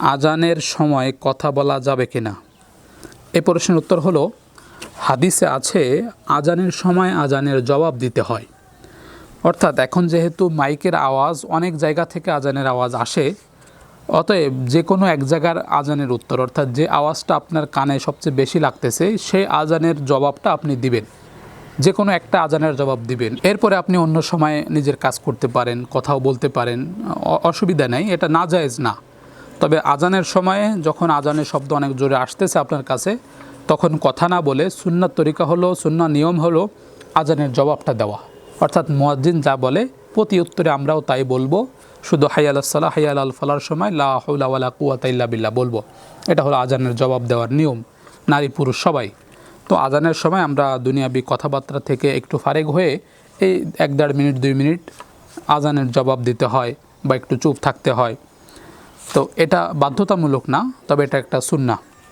আজানের সময় কথা বলা যাবে কি না এই প্রশ্নের উত্তর হলো, হাদিসে আছে, আজানের সময় আজানের জবাব দিতে হয়। অর্থাৎ এখন যেহেতু মাইকের আওয়াজ অনেক জায়গা থেকে আজানের আওয়াজ আসে, অতএব যে কোনো এক জায়গার আজানের উত্তর, অর্থাৎ যে আওয়াজটা আপনার কানে সবচেয়ে বেশি লাগতেছে, সেই আজানের জবাবটা আপনি দিবেন। যে কোনো একটা আজানের জবাব দিবেন। এরপরে আপনি অন্য সময় নিজের কাজ করতে পারেন, কথাও বলতে পারেন অসুবিধা নেই, এটা না জায়েজ না। তবে আজানের সময়ে যখন আজানের শব্দ অনেক জোরে আসতেছে আপনার কাছে, তখন কথা না বলে সুন্নার তরিকা হলো সুন্না নিয়ম হলো আজানের জবাবটা দেওয়া। অর্থাৎ মুয়াজ্জিন যা বলে, প্রতি উত্তরে আমরাও তাই বলব। শুধু হাইয়াল সাল্লাহ হাইয়াল আল ফালার সময় লা হাওলা ওয়ালা কুয়াতা ইল্লা বলব। এটা হলো আজানের জবাব দেওয়ার নিয়ম, নারী পুরুষ সবাই। তো আজানের সময় আমরা দুনিয়াবি কথাবার্তা থেকে একটু ফারেক হয়ে এই এক দেড় মিনিট, দুই মিনিট আজানের জবাব দিতে হয় বা একটু চুপ থাকতে হয়। তো এটা বাধ্যতামূলক না তবে এটা একটা সুন্না